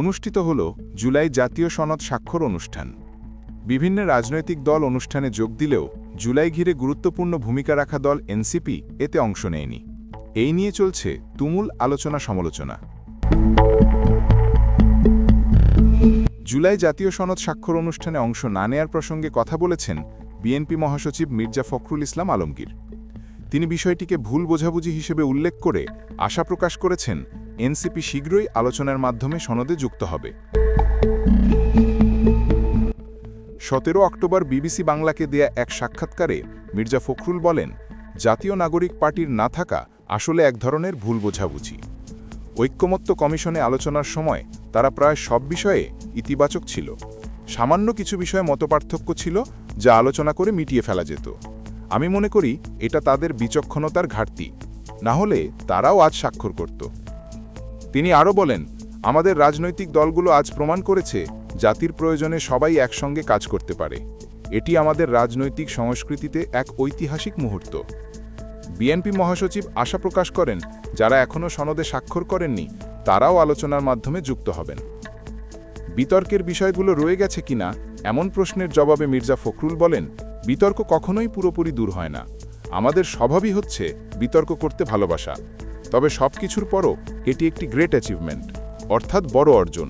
অনুষ্ঠিত হল জুলাই জাতীয় সনদ স্বাক্ষর অনুষ্ঠান। বিভিন্ন রাজনৈতিক দল অনুষ্ঠানে যোগ দিলেও জুলাই ঘিরে গুরুত্বপূর্ণ ভূমিকা রাখা দল এনসিপি এতে অংশ নেয়নি। এই নিয়ে চলছে তুমুল আলোচনা সমালোচনা। জুলাই জাতীয় সনদ স্বাক্ষর অনুষ্ঠানে অংশ না নেয়ার প্রসঙ্গে কথা বলেছেন বিএনপি মহাসচিব মির্জা ফখরুল ইসলাম আলমগীর। তিনি বিষয়টিকে ভুল বোঝাবুঝি হিসেবে উল্লেখ করে আশা প্রকাশ করেছেন এনসিপি শীঘ্রই আলোচনার মাধ্যমে সনদে যুক্ত হবে। সতেরো অক্টোবর বিবিসি বাংলাকে দেয়া এক সাক্ষাৎকারে মির্জা ফখরুল বলেন, জাতীয় নাগরিক পার্টির না থাকা আসলে এক ধরনের ভুল বোঝাবুঝি। ঐক্যমত্য কমিশনে আলোচনার সময় তারা প্রায় সব বিষয়ে ইতিবাচক ছিল। সামান্য কিছু বিষয়ে মতপার্থক্য ছিল যা আলোচনা করে মিটিয়ে ফেলা যেত। আমি মনে করি এটা তাদের বিচক্ষণতার ঘাটতি। না হলে তারাও আজ স্বাক্ষর করত। তিনি আরও বলেন, আমাদের রাজনৈতিক দলগুলো আজ প্রমাণ করেছে, জাতির প্রয়োজনে সবাই একসঙ্গে কাজ করতে পারে। এটি আমাদের রাজনৈতিক সংস্কৃতিতে এক ঐতিহাসিক মুহূর্ত। বিএনপি মহাসচিব আশা প্রকাশ করেন, যারা এখনও সনদে স্বাক্ষর করেননি, তারাও আলোচনার মাধ্যমে যুক্ত হবেন। বিতর্কের বিষয়গুলো রয়ে গেছে কিনা এমন প্রশ্নের জবাবে মির্জা ফখরুল বলেন, বিতর্ক কখনোই পুরোপুরি দূর হয় না। আমাদের স্বভাবই হচ্ছে বিতর্ক করতে ভালোবাসা। তবে সবকিছুর পরও এটি একটি গ্রেট অ্যাচিভমেন্ট অর্থাৎ বড় অর্জন।